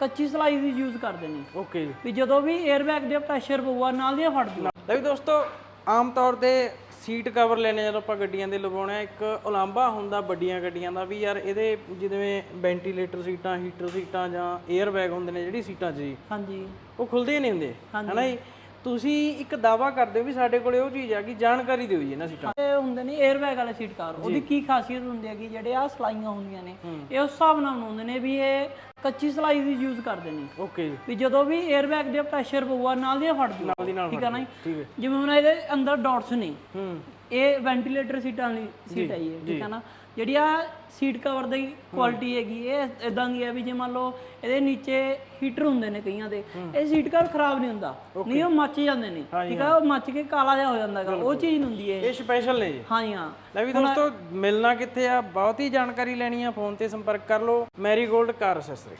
ਕੱਚੀ ਸਲਾਈ ਦੀ ਯੂਜ਼ ਕਰਦੇ ਨੇ ਓਕੇ ਜੀ। ਵੀ ਜਦੋਂ ਵੀ 에ਅਰ ਬੈਗ ਦੇ ਪ੍ਰੈਸ਼ਰ ਪਊਗਾ ਨਾਲ ਦੀਆਂ ਫਟ ਜੂ ਲੈ ਵੀ ਦੋਸਤੋ ਆਮ ਤੌਰ ਤੇ ਸੀਟ ਕਵਰ ਲੈਣੇ ਜਦੋਂ ਆਪਾਂ ਗੱਡੀਆਂ ਦੇ ਲਗਾਉਣੇ ਆ ਇੱਕ ਉਲਾਂਭਾ ਹੁੰਦਾ ਵੱਡੀਆਂ ਗੱਡੀਆਂ ਦਾ ਵੀ ਯਾਰ ਇਹਦੇ ਜਿਵੇਂ ਵੈਂਟੀਲੇਟਰ ਸੀਟਾਂ ਹੀਟਰ ਸੀਟਾਂ ਜਾਂ 에ਅਰ ਬੈਗ ਹੁੰਦੇ ਨੇ ਜਿਹੜੀ ਸੀਟਾਂ 'ਚ ਜੀ। ਹਾਂਜੀ। ਉਹ ਖੁੱਲਦੇ ਨਹੀਂ ਹੁੰਦੇ ਹਨਾ ਜੀ? ਤੁਸੀਂ ਇੱਕ ਦਾਵਾ ਕਰਦੇ ਹੋ ਵੀ ਸਾਡੇ ਕੋਲੇ ਉਹ ਚੀਜ਼ ਆ ਕਿ ਜਾਣਕਾਰੀ ਦਿਓ ਜੀ ਇਹਨਾਂ ਸੀਟਾਂ ਇਹ ਹੁੰਦੇ ਨੇ 에ਅਰ ਬੈਗ ਵਾਲੇ ਸੀਟ ਕਾਰ। ਉਹਦੀ ਕੀ ਖਾਸੀਅਤ ਹੁੰਦੀ ਹੈ ਕਿ ਜਿਹੜੇ ਆ ਸਲਾਈਆਂ ਹੁੰਦੀਆਂ ਨੇ ਇਹ ਉਸ ਹਿਸਾਬ ਨਾਲ ਬਣਾਉਂਦੇ ਨੇ ਵੀ ਇਹ ਕੱਚੀ ਸਲਾਈ ਦੀ ਯੂਜ਼ ਕਰਦੇ ਨੇ। ਓਕੇ ਜੀ। ਵੀ ਜਦੋਂ ਵੀ 에ਅਰ ਬੈਗ ਦੇ ਪ੍ਰੈਸ਼ਰ ਪਊਗਾ ਨਾਲ ਦੀਆਂ ਫਟ ਜੂ ਨਾਲ ਦੀ ਨਾਲ ਠੀਕ ਆ ਨਾ ਜੀ? ਹੈ। ਜਿਵੇਂ ਹੁਣ ਇਹਦੇ ਅੰਦਰ ਡਾਟਸ ਨੇ। ਹੂੰ। ਇਹ ਵੈਂਟੀਲੇਟਰ ਸੀਟਾਂ ਲਈ ਸੀਟ ਹੈ ਇਹ ਠੀਕ ਹੈ ਨਾ? ਜਿਹੜੀ ਆ ਸੀਟ ਕਵਰ ਦੀ ਕੁਆਲਿਟੀ ਹੈਗੀ ਇਹ ਇਦਾਂ ਦੀ ਹੈ ਵੀ ਜੇ ਮੰਨ ਲਓ ਇਹਦੇ ਨੀਚੇ ਹੀਟਰ ਹੁੰਦੇ ਨੇ ਕਈਆਂ ਦੇ ਇਹ ਸੀਟ ਕਵਰ ਖਰਾਬ ਨਹੀਂ ਹੁੰਦਾ ਨਹੀਂ ਉਹ ਮੱਚ ਜਾਂਦੇ ਨੇ ਠੀਕ ਆ? ਉਹ ਮੱਚ ਕੇ ਕਾਲਾ ਜਿਹਾ ਹੋ ਜਾਂਦਾ ਹੈਗਾ ਉਹ ਚੀਜ਼ ਨਹੀਂ ਹੁੰਦੀ ਇਹ। ਇਹ ਸਪੈਸ਼ਲ ਨੇ ਜੀ। ਹਾਂ ਹਾਂ। ਲੈ ਵੀ ਦੋਸਤੋ ਮਿਲਣਾ ਕਿੱਥੇ ਆ? ਬਹੁਤ ਹੀ ਜਾਣਕਾਰੀ ਲੈਣੀ ਆ ਫੋਨ ਤੇ ਸੰਪਰਕ ਕਰ ਲਓ। Marigold car accessory.